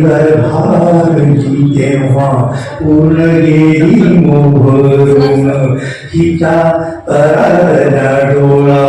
गर्भारती तेव्हा उलगेली डोळा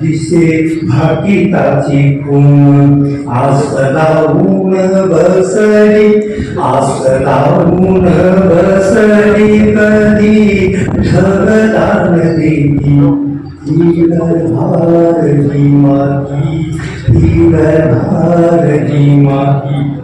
दिसे भाकिताची खून आस लावून बसली आस लावून बसली कधी ढगला नदी भारती माती भारती माती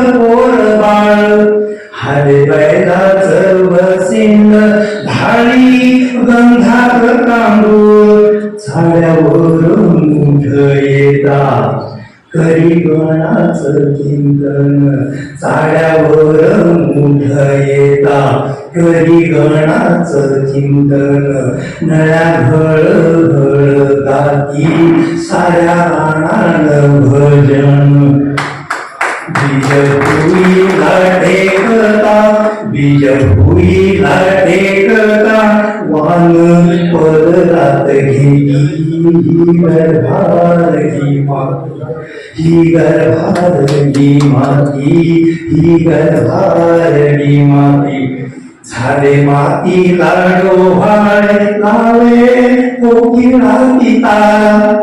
गंधार तांदूळ झाड्यावर मुठ येता करी गणाच चिंतन चाड्यावर मुठ येता करी गणाच चिंतन नळ्या घळ घळ गाती साऱ्या राणान भजन भुईला टेकता वान पदरात घेती ही गर्भारली माती ही गर्भार गर्भारली माती ही गर्भार गर्भारली माती. झाले माती लाडो डोहाळे लावे कोकिळा तारा.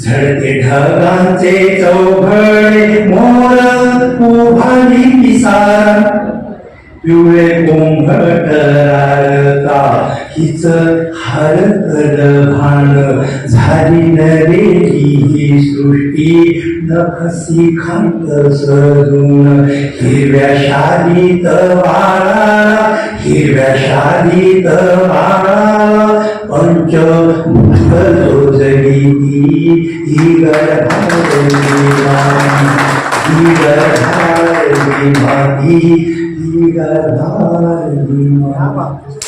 झडते ढगांचे चौघडे मोर उभारी पिसार. पिवळे कोंभट रारता हिच हरकल भान झाली नरेची ही सृष्टी. नखसी खांत सजून. हिरव्या शालीत बाळा हिरव्या शालीत बाळा पंच जोजली ही गर्भ Viva Bharati, Viva Bharati,